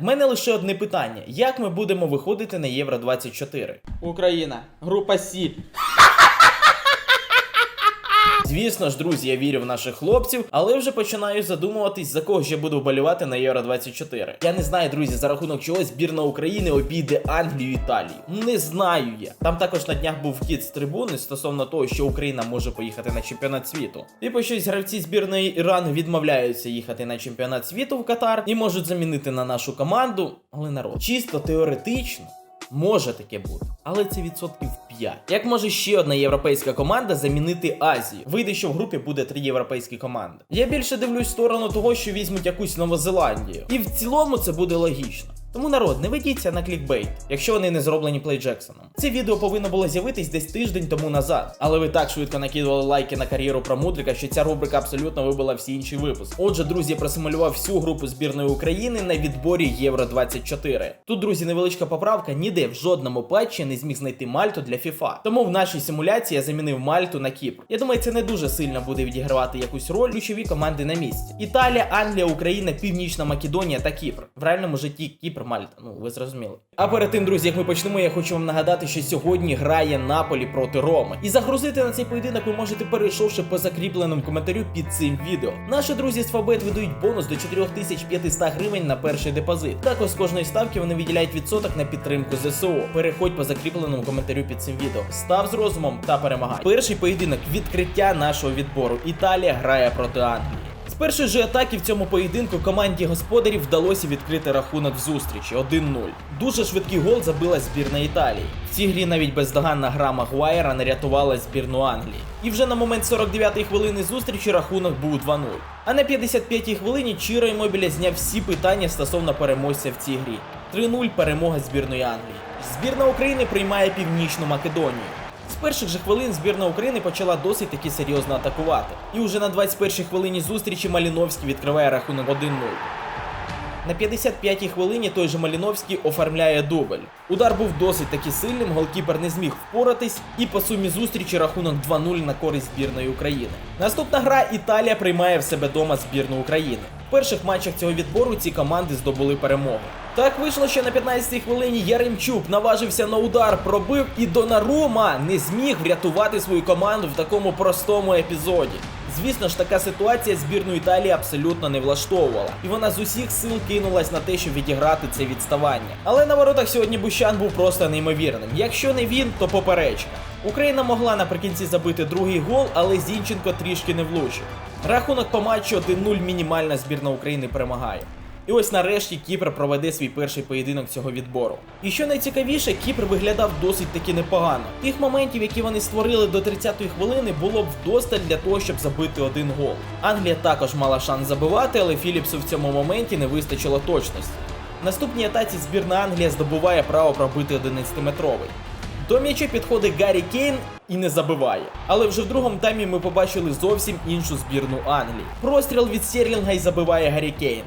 В мене лише одне питання: як ми будемо виходити на Євро 24? Україна, група Сі. Звісно ж, друзі, я вірю в наших хлопців, але вже починаю задумуватись, за кого ще буду вболівати на Євро 24. Я не знаю, друзі, за рахунок чого збірна України обійде Англію і Італію. Не знаю я. Там також на днях був вхід з трибуни стосовно того, що Україна може поїхати на чемпіонат світу. Типу щось гравці збірної Ірану відмовляються їхати на чемпіонат світу в Катар і можуть замінити на нашу команду. Але народ, чисто теоретично. Може таке бути, але це відсотків 5. Як може ще одна європейська команда замінити Азію? Вийде, що в групі буде три європейські команди. Я більше дивлюсь в сторону того, що візьмуть якусь Новозеландію. І в цілому це буде логічно. Тому народ, не ведіться на клікбейт, якщо вони не зроблені Плей Джексоном. Це відео повинно було з'явитись десь тиждень тому назад, але ви так швидко накидували лайки на кар'єру про Мудрика, що ця рубрика абсолютно вибила всі інші випуски. Отже, друзі, я просимулював всю групу збірної України на відборі Євро 24. Тут, друзі, невеличка поправка, ніде в жодному патчі не зміг знайти Мальту для FIFA. Тому в нашій симуляції я замінив Мальту на Кіпр. Я думаю, це не дуже сильно буде відігравати якусь роль ключові команди на місці. Італія, Англія, Україна, Північна Македонія та Кіпр. В реальному житті Кіпр, Мальта. Ну ви зрозуміли. А перед тим, друзі, як ми почнемо, я хочу вам нагадати, що сьогодні грає Наполі проти Роми. І загрузити на цей поєдинок ви можете перейшовши по закріпленому коментарю під цим відео. Наші друзі з Фабет видають бонус до 4500 гривень на перший депозит. Також з кожної ставки вони виділяють відсоток на підтримку ЗСУ. Переходь по закріпленому коментарю під цим відео. Став з розумом та перемагай. Перший поєдинок відкриття нашого відбору. Італія грає проти Англії. З першої же атаки в цьому поєдинку команді господарів вдалося відкрити рахунок в зустрічі 1-0. Дуже швидкий гол забила збірна Італії. В цій грі навіть бездоганна гра Магуайра не рятувала збірну Англії. І вже на момент 49-ї хвилини зустрічі рахунок був 2-0. А на 55-й хвилині Чіро Імобіля зняв всі питання стосовно переможця в цій грі. 3-0 перемога збірної Англії. Збірна України приймає Північну Македонію. Перших же хвилин збірна України почала досить таки серйозно атакувати. І уже на 21-й хвилині зустрічі Маліновський відкриває рахунок 1-0. На 55-й хвилині той же Маліновський оформляє дубль. Удар був досить таки сильним, голкіпер не зміг впоратись, і по сумі зустрічі рахунок 2-0 на користь збірної України. Наступна гра Італія приймає в себе дома збірну України. В перших матчах цього відбору ці команди здобули перемогу. Так вийшло, що на 15-й хвилині Яремчук наважився на удар, пробив і Донарума не зміг врятувати свою команду в такому простому епізоді. Звісно ж, така ситуація збірну Італії абсолютно не влаштовувала, і вона з усіх сил кинулась на те, щоб відіграти це відставання. Але на воротах сьогодні Бущан був просто неймовірним. Якщо не він, то поперечка. Україна могла наприкінці забити другий гол, але Зінченко трішки не влучив. Рахунок по матчу 1-0 мінімальна збірна України перемагає. І ось нарешті Кіпр проведе свій перший поєдинок цього відбору. І що найцікавіше, Кіпр виглядав досить таки непогано. Тих моментів, які вони створили до 30-ї хвилини, було б вдосталь для того, щоб забити один гол. Англія також мала шанс забивати, але Філіпсу в цьому моменті не вистачило точності. В наступній атаці збірна Англія здобуває право пробити 11-метровий. До м'яча підходить Гаррі Кейн і не забиває. Але вже в другому таймі ми побачили зовсім іншу збірну Англії. Простріл від Сєрлінга і забиває Гаррі Кейн.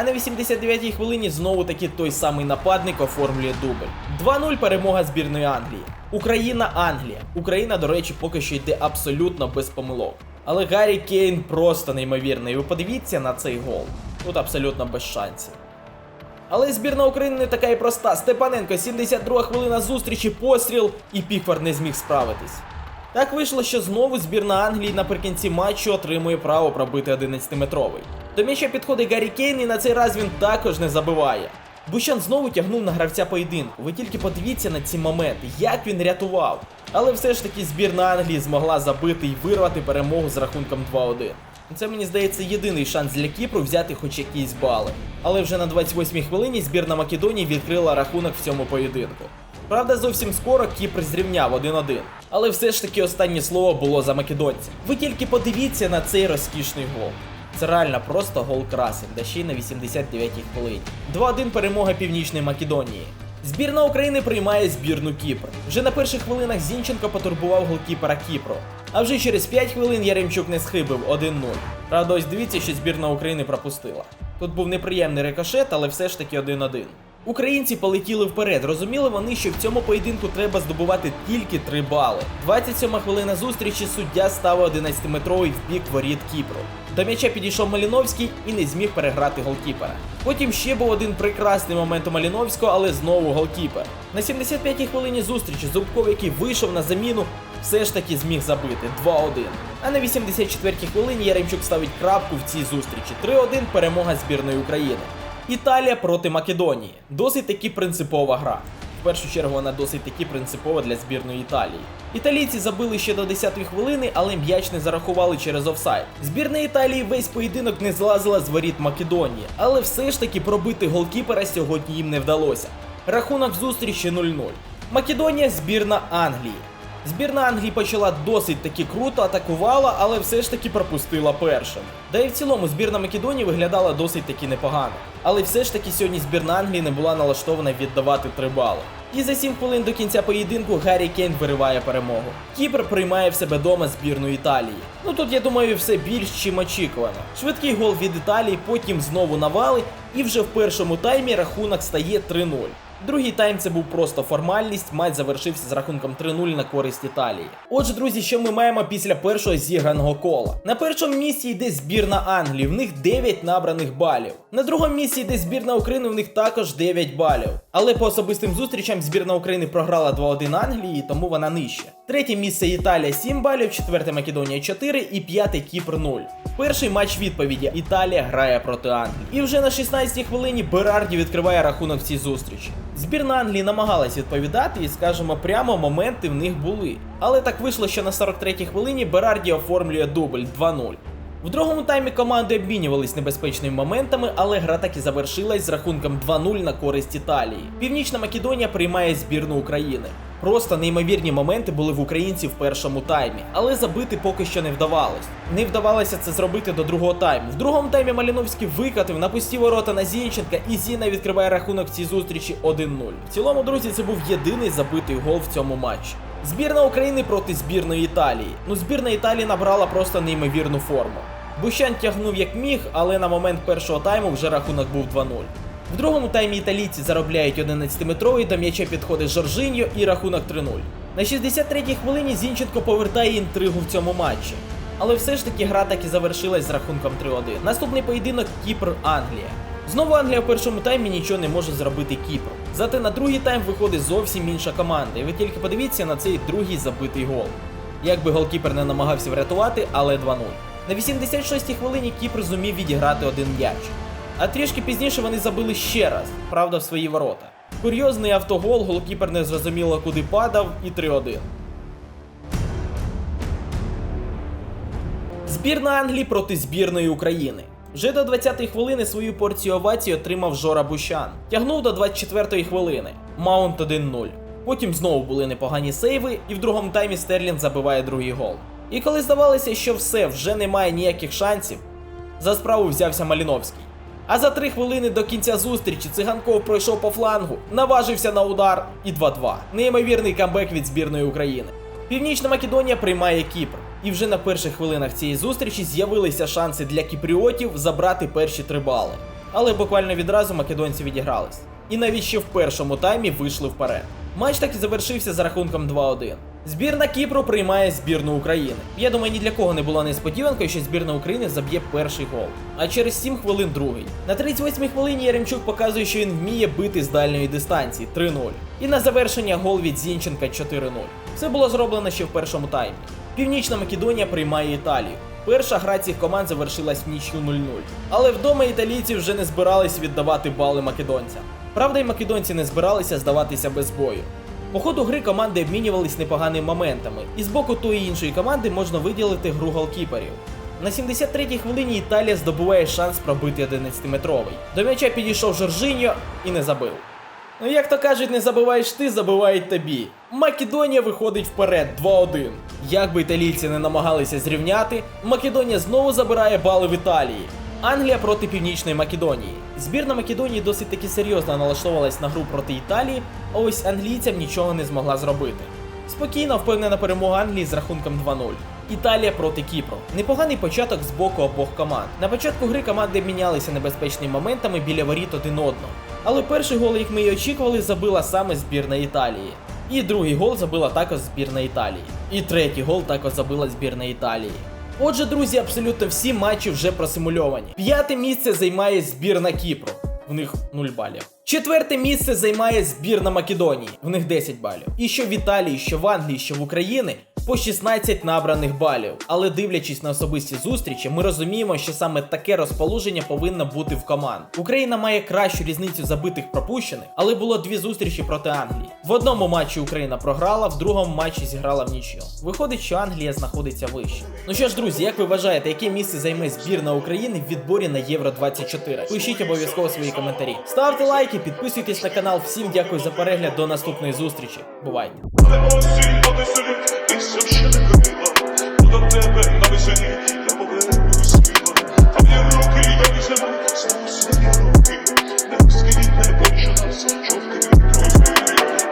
А на 89-й хвилині знову таки той самий нападник оформлює дубль. 2-0 перемога збірної Англії. Україна-Англія. Україна, до речі, поки що йде абсолютно без помилок. Але Гаррі Кейн просто неймовірний. Ви подивіться на цей гол. Тут абсолютно без шансів. Але збірна України не така і проста. Степаненко, 72 хвилина зустрічі, постріл, і Пікфорд не зміг справитись. Так вийшло, що знову збірна Англії наприкінці матчу отримує право пробити 11-метровий. До м'яча підходить Гаррі Кейн і на цей раз він також не забиває. Бущан знову тягнув на гравця поєдинку. Ви тільки подивіться на ці моменти, як він рятував. Але все ж таки збірна Англії змогла забити і вирвати перемогу з рахунком 2-1. Це мені здається єдиний шанс для Кіпру взяти хоч якісь бали. Але вже на 28-й хвилині збірна Македонії відкрила рахунок в цьому поєдинку. Правда, зовсім скоро Кіпр зрівняв 1-1. Але все ж таки останнє слово було за македонців. Ви тільки подивіться на цей розкішний гол. Це реально просто гол красень, да ще й на 89-й хвилині. 2-1 перемога Північної Македонії. Збірна України приймає збірну Кіпр. Вже на перших хвилинах Зінченко потурбував голкіпера Кіпру. А вже через 5 хвилин Яремчук не схибив 1-0. Правда, ось дивіться, що збірна України пропустила. Тут був неприємний рикошет, але все ж таки 1-1. Українці полетіли вперед. Розуміли вони, що в цьому поєдинку треба здобувати тільки 3 бали. 27 хвилина зустрічі суддя ставив 11-метровий в бік воріт Кіпру. До м'яча підійшов Маліновський і не зміг переграти голкіпера. Потім ще був один прекрасний момент у Маліновського, але знову голкіпер. На 75-й хвилині зустрічі Зубков, який вийшов на заміну, все ж таки зміг забити 2-1. А на 84-й хвилині Яремчук ставить крапку в цій зустрічі. 3-1 перемога збірної України. Італія проти Македонії. Досить таки принципова гра. В першу чергу вона досить таки принципова для збірної Італії. Італійці забили ще до 10-ї хвилини, але м'яч не зарахували через офсайд. Збірна Італії весь поєдинок не злазила з воріт Македонії, але все ж таки пробити голкіпера сьогодні їм не вдалося. Рахунок зустрічі 0-0. Македонія збірна Англії. Збірна Англії почала досить таки круто, атакувала, але все ж таки пропустила першим. Да і в цілому збірна Македонії виглядала досить таки непогано. Але все ж таки сьогодні збірна Англії не була налаштована віддавати 3 бали. І за 7 хвилин до кінця поєдинку Гаррі Кейн вириває перемогу. Кіпр приймає в себе дома збірну Італії. Ну тут я думаю все більш чим очікувано. Швидкий гол від Італії, потім знову навали, і вже в першому таймі рахунок стає 3-0. Другий тайм це був просто формальність, матч завершився з рахунком 3-0 на користь Італії. Отже, друзі, що ми маємо після першого зіграного кола? На першому місці йде збірна Англії, в них 9 набраних балів. На другому місці йде збірна України, в них також 9 балів. Але по особистим зустрічам збірна України програла 2-1 Англії, тому вона нижче. Третє місце Італія 7 балів, четверте Македонія 4 і п'яте Кіпр 0. Перший матч відповіді Італія грає проти Англії. І вже на 16-й хвилині Берарді відкриває рахунок в цій зустрічі. Збірна Англії намагалась відповідати, і скажемо прямо, моменти в них були. Але так вийшло, що на 43-й хвилині Берарді оформлює дубль 2-0. В другому таймі команди обмінювались небезпечними моментами, але гра таки завершилась з рахунком 2-0 на користь Італії. Північна Македонія приймає збірну України. Просто неймовірні моменти були в українців в першому таймі, але забити поки що не вдавалось. Не вдавалося це зробити до другого тайму. В другому таймі Маліновський викатив на пусті ворота на Зінченка, і Зіна відкриває рахунок в цій зустрічі 1-0. В цілому, друзі, це був єдиний забитий гол в цьому матчі. Збірна України проти збірної Італії. Ну, збірна Італії набрала просто неймовірну форму. Бущан тягнув як міг, але на момент першого тайму вже рахунок був 2-0. В другому таймі італійці заробляють 11-метровий, до м'яча підходить Жоржиньо і рахунок 3-0. На 63-й хвилині Зінченко повертає інтригу в цьому матчі. Але все ж таки гра так і завершилась з рахунком 3-1. Наступний поєдинок Кіпр-Англія. Знову Англія в першому таймі нічого не може зробити Кіпр. Зате на другий тайм виходить зовсім інша команда. І ви тільки подивіться на цей другий забитий гол. Як би голкіпер не намагався врятувати, але 2-0. На 86-й хвилині Кіпр зумів відіграти один м'яч. А трішки пізніше вони забили ще раз, правда, в свої ворота. Курйозний автогол, голкіпер не зрозуміло куди падав і 3-1. Збірна Англії проти збірної України. Вже до 20-ї хвилини свою порцію овації отримав Жора Бущан. Тягнув до 24-ї хвилини. Маунт 1-0. Потім знову були непогані сейви, і в другому таймі Стерлін забиває другий гол. І коли здавалося, що все вже немає ніяких шансів, за справу взявся Маліновський. А за три хвилини до кінця зустрічі циганков пройшов по флангу, наважився на удар і 2-2. Неймовірний камбек від збірної України. Північна Македонія приймає Кіпр. І вже на перших хвилинах цієї зустрічі з'явилися шанси для кіпріотів забрати перші три бали. Але буквально відразу македонці відігрались. І навіть ще в першому таймі вийшли вперед. Матч так і завершився за рахунком 2-1. Збірна Кіпру приймає збірну України. Я думаю, ні для кого не було несподіванкою, що збірна України заб'є перший гол. А через 7 хвилин другий. На 38-й хвилині Яремчук показує, що він вміє бити з дальньої дистанції 3-0. І на завершення гол від Зінченка 4-0. Все було зроблено ще в першому таймі. Північна Македонія приймає Італію. Перша гра цих команд завершилась в нічю 0-0. Але вдома італійці вже не збирались віддавати бали македонцям. Правда, і македонці не збиралися здаватися без бою. По ходу гри команди обмінювались непоганими моментами, і з боку тої іншої команди можна виділити гру голкіперів. На 73-й хвилині Італія здобуває шанс пробити 11-метровий. До м'яча підійшов Жоржиньо і не забив. Ну як то кажуть, не забиваєш ти, забивають тобі. Македонія виходить вперед 2-1. Як би італійці не намагалися зрівняти, Македонія знову забирає бали в Італії. Англія проти Північної Македонії. Збірна Македонії досить таки серйозно налаштовувалась на гру проти Італії, а ось англійцям нічого не змогла зробити. Спокійно впевнена перемога Англії з рахунком 2-0. Італія проти Кіпру. Непоганий початок з боку обох команд. На початку гри команди обмінялися небезпечними моментами біля воріт один одного. Але перший гол, як ми і очікували, забила саме збірна Італії. І другий гол забила також збірна Італії. І третій гол також забила збірна Італії. Отже, друзі, абсолютно всі матчі вже просимульовані. П'яте місце займає збірна Кіпру. В них 0 балів. Четверте місце займає збірна Македонії. В них 10 балів. І що в Італії, що в Англії, що в Україні по 16 набраних балів. Але дивлячись на особисті зустрічі, ми розуміємо, що саме таке розположення повинно бути в команд. Україна має кращу різницю забитих пропущених, але було дві зустрічі проти Англії. В одному матчі Україна програла, в другому матчі зіграла в нічию. Виходить, що Англія знаходиться вище. Ну що ж, друзі, як ви вважаєте, яке місце займе збірна України в відборі на Євро 24? Пишіть обов'язково свої коментарі. Ставте лайки, підписуйтесь на канал. Всім дякую за перегляд. До наступної зустрічі. Бувайте! I'm sorry, I'm I'm sorry, I'm